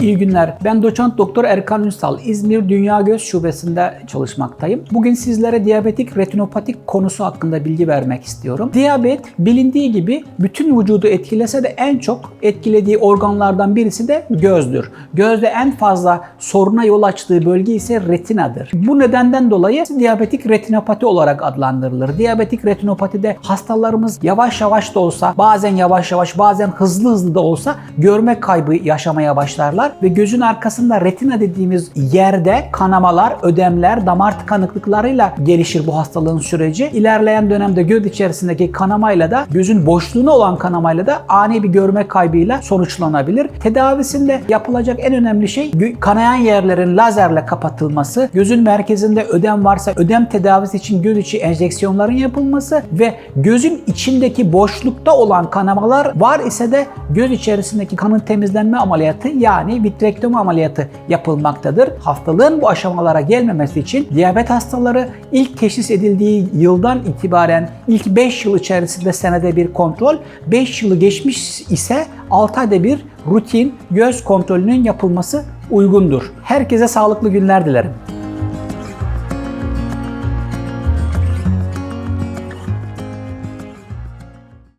İyi günler. Ben doçent doktor Erkan Ünsal. İzmir Dünya Göz Şubesi'nde çalışmaktayım. Bugün sizlere diyabetik retinopatik konusu hakkında bilgi vermek istiyorum. Diyabet bilindiği gibi bütün vücudu etkilese de en çok etkilediği organlardan birisi de gözdür. Gözde en fazla soruna yol açtığı bölge ise retinadır. Bu nedenden dolayı diyabetik retinopati olarak adlandırılır. Diyabetik retinopatide hastalarımız yavaş yavaş da olsa, bazen yavaş yavaş, bazen hızlı hızlı da olsa görme kaybı yaşamaya başlarlar ve gözün arkasında retina dediğimiz yerde kanamalar, ödemler, damar tıkanıklıklarıyla gelişir bu hastalığın süreci. İlerleyen dönemde göz içerisindeki kanamayla da gözün boşluğuna olan kanamayla da ani bir görme kaybıyla sonuçlanabilir. Tedavisinde yapılacak en önemli şey kanayan yerlerin lazerle kapatılması, gözün merkezinde ödem varsa ödem tedavisi için göz içi enjeksiyonların yapılması ve gözün içindeki boşlukta olan kanamalar var ise de göz içerisindeki kanın temizlenme ameliyatı yani vitrektomi ameliyatı yapılmaktadır. Hastalığın bu aşamalara gelmemesi için diyabet hastaları ilk teşhis edildiği yıldan itibaren ilk 5 yıl içerisinde senede bir kontrol, 5 yılı geçmiş ise 6 ayda bir rutin göz kontrolünün yapılması uygundur. Herkese sağlıklı günler dilerim.